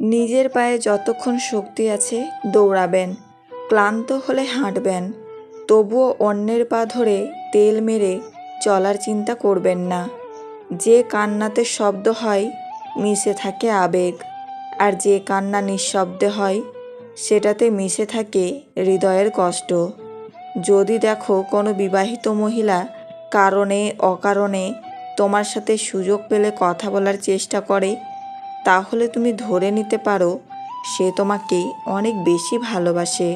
নিজের পায়ে যতক্ষণ শক্তি আছে দৌড়াবেন, ক্লান্ত হলে হাঁটবেন, তবুও অন্যের পা ধরে তেল মেরে চলার চিন্তা করবেন না। যে কান্নাতে শব্দ হয়, মিশে থাকে আবেগ, আর যে কান্না নিঃশব্দে হয়, সেটাতে মিশে থাকে হৃদয়ের কষ্ট। যদি দেখো কোনো বিবাহিত মহিলা কারণে, অকারণে তোমার সাথে সুযোগ পেলে কথা বলার চেষ্টা করে তাহলে তুমি ধরে নিতে পারো, সে তোমাকে অনেক বেশি ভালোবাসে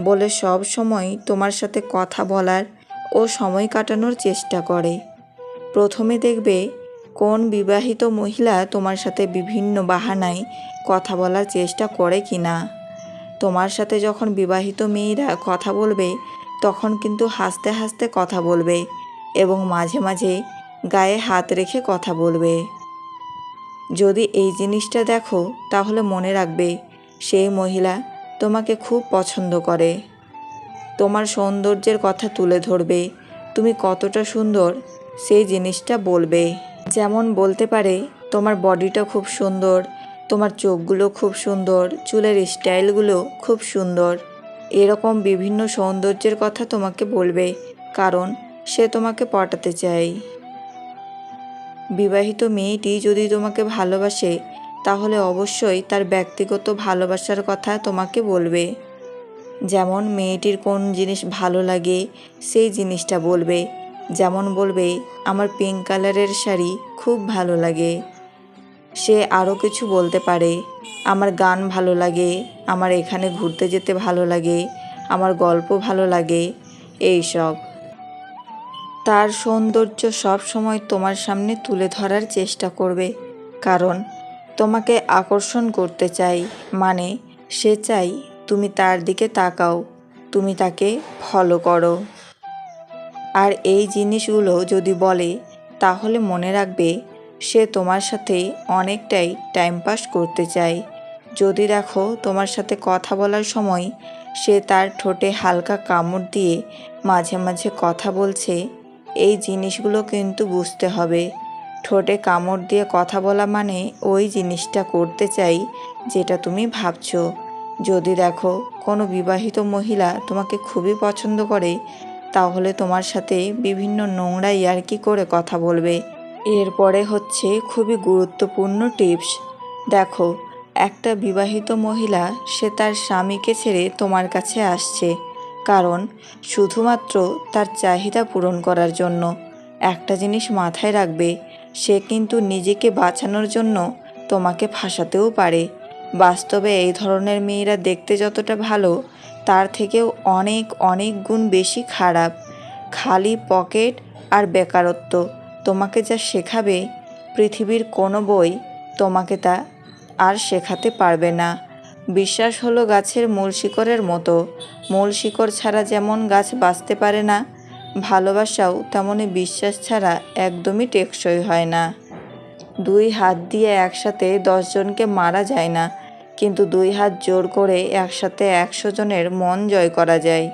বলে সব সময় তোমার সাথে কথা বলার ও সময় কাটানোর চেষ্টা করে। প্রথমে দেখবে কোন বিবাহিত মহিলা তোমার সাথে বিভিন্ন বাহানায় কথা বলার চেষ্টা করে কি না তোমার সাথে যখন বিবাহিত মেয়েরা কথা বলবে, তখন কিন্তু হাসতে হাসতে কথা বলবে এবং মাঝে মাঝে গায়ে হাত রেখে কথা বলবে। যদি এই জিনিসটা দেখো, তাহলে মনে রাখবে, সেই মহিলা তোমাকে খুব পছন্দ করে। তোমার সৌন্দর্যের কথা তুলে ধরবে, তুমি কতটা সুন্দর, সেই জিনিসটা বলবে। যেমন বলতে পারে, তোমার বডিটা খুব সুন্দর, তোমার চোখগুলো খুব সুন্দর, চুলের স্টাইলগুলো খুব সুন্দর। এরকম বিভিন্ন সৌন্দর্যের কথা তোমাকে বলবে, কারণ সে তোমাকে পটাতে চায়। বিবাহিত মেয়েটি যদি তোমাকে ভালোবাসে, তাহলে অবশ্যই তার ব্যক্তিগত ভালোবাসার কথা তোমাকে বলবে। যেমন মেয়েটির কোন জিনিস ভালো লাগে, সেই জিনিসটা বলবে। যেমন বলবে, আমার পিঙ্ক কালারের শাড়ি খুব ভালো লাগে। সে আরও কিছু বলতে পারে, আমার গান ভালো লাগে, আমার এখানে ঘুরতে যেতে ভালো লাগে, আমার গল্প ভালো লাগে। এই সব তার সৌন্দর্য সব সময় তোমার সামনে তুলে ধরার চেষ্টা করবে। কারণ, তোমাকে আকর্ষণ করতে চাই মানে সে চাই তুমি তার দিকে তাকাও, তুমি তাকে ফলো করো। আর এই জিনিসগুলো যদি বলে, তাহলে মনে রাখবে, সে তোমার সাথে অনেকটাই টাইম পাস করতে চায়। যদি দেখো তোমার সাথে কথা বলার সময়, সে তার ঠোঁটে হালকা কামড় দিয়ে মাঝে মাঝে কথা বলছে এই জিনিসগুলো কিন্তু বুঝতে হবে। ঠোঁটে কামড় দিয়ে কথা বলা মানে ওই জিনিসটা করতে চাই যেটা তুমি ভাবছ। যদি দেখো কোনো বিবাহিত মহিলা তোমাকে খুবই পছন্দ করে, তাহলে তোমার সাথে বিভিন্ন নোংরা ইয়ার্কি করে কথা বলবে। এরপরে হচ্ছে খুবই গুরুত্বপূর্ণ টিপস। দেখো, একটা বিবাহিত মহিলা, সে তার স্বামীকে ছেড়ে তোমার কাছে আসছে। কারণ শুধুমাত্র তার চাহিদা পূরণ করার জন্য। একটা জিনিস মাথায় রাখবে, সে কিন্তু নিজেকে বাঁচানোর জন্য তোমাকে ফাঁসাতেও পারে। বাস্তবে এই ধরনের মেয়েরা দেখতে যতটা ভালো, তার থেকেও অনেক অনেক গুণ বেশি খারাপ। খালি পকেট আর বেকারত্ব, তোমাকে যা শেখাবে, পৃথিবীর কোনো বই তোমাকে তা আর শেখাতে পারবে না। বিশ্বাস হলো গাছের মূল শিকড়ের মতো। মূল শিকড় ছাড়া যেমন গাছ বাঁচতে পারে না, ভালোবাসাও তেমনই বিশ্বাস ছাড়া একদমই টেকসই হয় না। দুই হাত দিয়ে একসাথে দশজনকে মারা যায় না, কিন্তু দুই হাত জোর করে একসাথে একশো জনের মন জয় করা যায়।